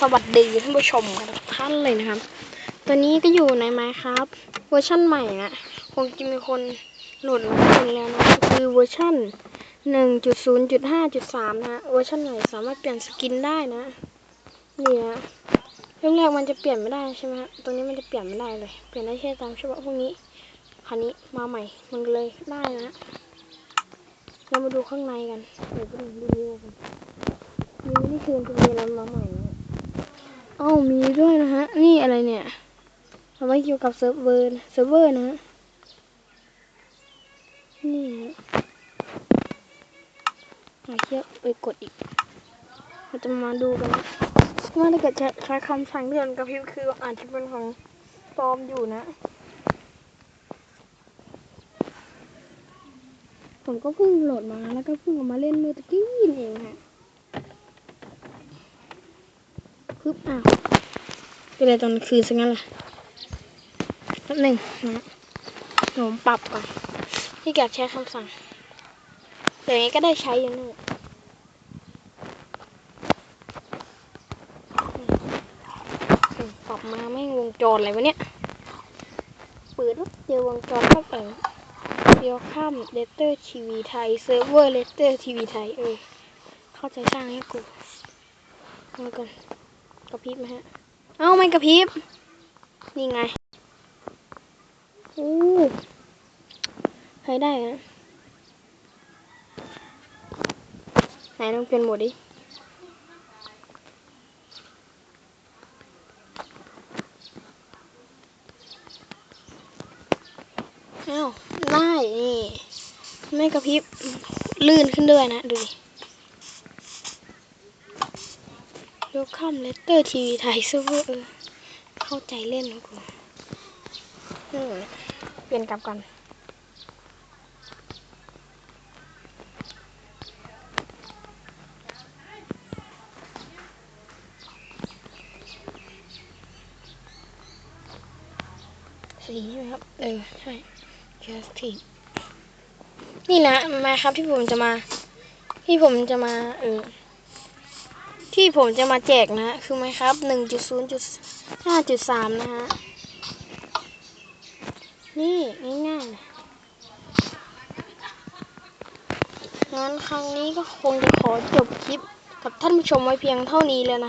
สวัสดีท่านผู้ชมกันทุกท่านเลยนะครับตอนนี้ก็อยู่ในไมค์ครับเวอร์ชั่นใหม่นะคงจะมีคนโหลดมาเล่นแล้วนะคือเวอร์ชั่น 1.0.5.3 นะเวอร์ชันใหม่สามารถเปลี่ยนสกินได้นะนี่นะเริ่มแรกมันจะเปลี่ยนไม่ได้ใช่ไหมฮะตรงนี้มันจะเปลี่ยนไม่ได้เลย เปลี่ยนได้แค่ตามเฉบับพวกนี้คันนี้มาใหม่มันเลยได้นะเรามาดูข้างในกันเดี๋ยวไปดูรีวิวกันนี่นี่คือมันจะมีอะไรมาใหม่นะ อ้ามีด้วยนะฮะ นี่อะไรเนี่ยเอาไว้เกี่ยวกับเซิร์ฟเวอร์เซิร์ฟเวอร์นะฮะ นี่ฮะหาเชือกไปกดอีกเราจะมาดูกันนะว่าถ้าเกิดใช้คำสั่งเดือนกับพริบคืออ่าจจะเป็นของปลอมอยู่นะ ผมก็เพิ่งโหลดมาแล้วก็เพิ่งเอามาเล่นเมื่อตะกี้นี่เองฮะ พึบอ้าวเป็นไรตอนคืนซะงั้นล่ะแป๊บหนึ่งนะผมปรับก่อนที่อยากใช้คำสั่งเดี๋ยวนี้ก็ได้ใช้อยู่นี่ปรับมาไม่งวงจรอะไรวะเนี่ยเปิดเจอวงจรเข้าไปเดียวข้ามเลเตอร์ทีวีไทยเซิร์ฟเวอร์เลเตอร์ทีวีไทยเออเข้าใจสร้างให้กูมาก่อน ระพริบไหมฮะ เอ้าไม่กระพริบ นี่ไงอู้ใช้ได้นะไหนลองเปลี่ยนโหมดดิอ้าวได้ นี่ ไม่กระพริบ ลื่นขึ้นด้วยนะ ดูดิ ยกข้ามเลตเตอร์ทีวีไทยเซิร์ฟเวอร์เออ เข้าใจเล่นนะกูอืมเปลี่ยนกลับก่อนสีใช่ไหมครับ เออ ใช่ just ผิดนี่นะ มาครับที่ผมจะมา ที่ผมจะมา เออ ที่ผมจะมาแจกนะคือไหมครับหนึ่งจุดศูนย์จุดห้าจุดสามนะฮะ นี่ง่ายๆงั้นครั้งนี้ก็คงจะขอจบคลิปกับท่านผู้ชมไว้เพียงเท่านี้แล้วนะ